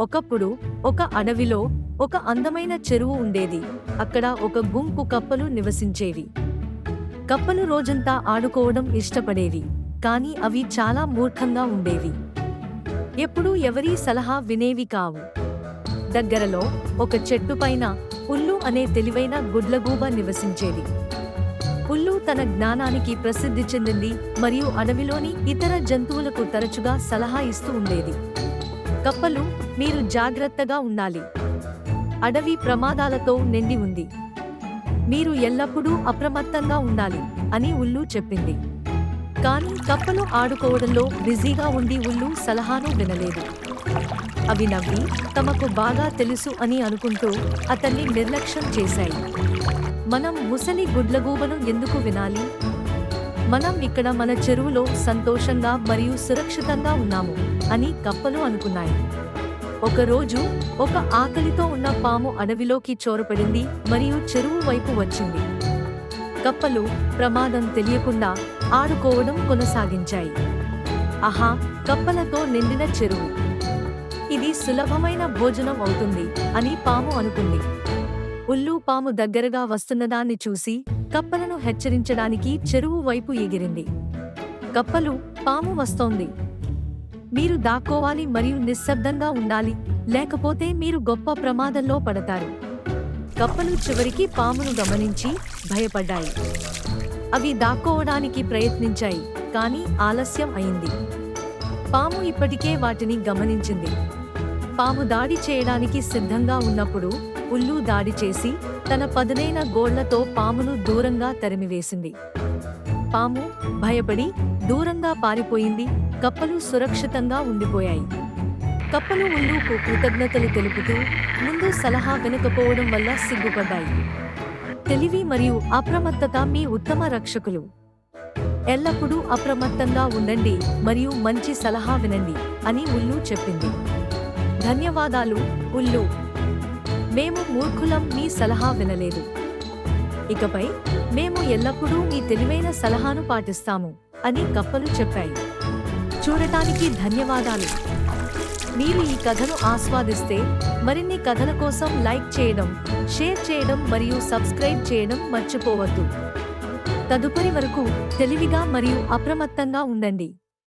ఒకప్పుడు ఒక అడవిలో ఒక అందమైన చెరువు ఉండేది. అక్కడ ఒక గుంపు కప్పలు నివసించేవి. కప్పలు రోజంతా ఆడుకోవడం ఇష్టపడేవి. కానీ అవి చాలా మూర్ఖంగా ఉండేవి. ఎప్పుడూ ఎవరీ సలహా వినేవి కావు. దగ్గరలో ఒక చెట్టు పైన పుల్లు అనే తెలివైన గుడ్లగూబ నివసించేది. పుల్లు తన జ్ఞానానికి ప్రసిద్ధి చెందింది మరియు అడవిలోని ఇతర జంతువులకు తరచుగా సలహా ఇస్తూ ఉండేది. కప్పలు మీరు జాగ్రత్తగా ఉండాలి. అడవి ప్రమాదాలతో నిండి ఉంది. మీరు ఎల్లప్పుడూ అప్రమత్తంగా ఉండాలి అని ఉల్లు చెప్పింది. కానీ కప్పలు ఆడుకోవడంలో బిజీగా ఉండి ఉల్లు సలహాను వినలేదు. అవి నవ్వి తమకు బాగా తెలుసు అని అనుకుంటూ అతన్ని నిర్లక్ష్యం చేశాయి. మనం ముసలి గుడ్లగూబను ఎందుకు వినాలి? మనం ఇక్కడ మన చెరువులో సంతోషంగా మరియు సురక్షితంగా ఉన్నాము అని కప్పలు అనుకున్నాయి. ఒకరోజు ఒక ఆకలితో ఉన్న పాము అడవిలోకి చోరపడింది మరియు చెరువు వైపు వచ్చింది. కప్పలు ప్రమాదం తెలియకుండా ఆడుకోవడం కొనసాగించాయి. ఆహా కప్పలతో నిండిన చెరువు. ఇది సులభమైన భోజనం అవుతుంది అని పాము అనుకుంది. ఉల్లు పాము దగ్గరగా వస్తున్నదాన్ని చూసి కప్పలను హెచ్చరించడానికి చెరువు వైపు ఎగిరింది. కప్పలు పాము వస్తోంది. మీరు దాక్కోవాలి మరియు నిశ్శబ్దంగా ఉండాలి. లేకపోతే మీరు గొప్ప ప్రమాదంలో పడతారు. కప్పలు చివరికి పామును గమనించి భయపడ్డాయి. అవి దాక్కోవడానికి ప్రయత్నించాయి కానీ ఆలస్యం అయింది. పాము ఇప్పటికే వాటిని గమనించింది. పాము దాడి చేయడానికి సిద్ధంగా ఉన్నప్పుడు ఉల్లు దాడి చేసి తన పదునైన గోళ్ళతో పామును దూరంగా తరిమివేసింది. పాము భయపడి దూరంగా పారిపోయింది. కప్పలు సురక్షితంగా ఉండిపోయాయి. కప్పలు ఉల్లుకు కృతజ్ఞతలు తెలుపుతూ ముందు సలహా వినకపోవడం వల్ల సిగ్గుపడ్డాయి. తెలివి మరియు అప్రమత్తత మీ ఉత్తమ రక్షకులు. ఎల్లప్పుడూ అప్రమత్తంగా ఉండండి మరియు మంచి సలహా వినండి అని ఉల్లు చెప్పింది. ధన్యవాదాలు ఉల్లు. మేము మూర్ఖులం మీ సలహా వినలేదు. ఇకపై మేము ఎల్లప్పుడూ మీ తెలివైన సలహాను పాటిస్తాము అని కప్పలు చెప్పాయి. చూడటానికి ధన్యవాదాలు. మీరు ఈ కథను ఆస్వాదిస్తే మరిన్ని కథల కోసం లైక్ చేయడం షేర్ చేయడం మరియు సబ్స్క్రైబ్ చేయడం మర్చిపోవద్దు. తదుపరి వరకు తెలివిగా మరియు అప్రమత్తంగా ఉండండి.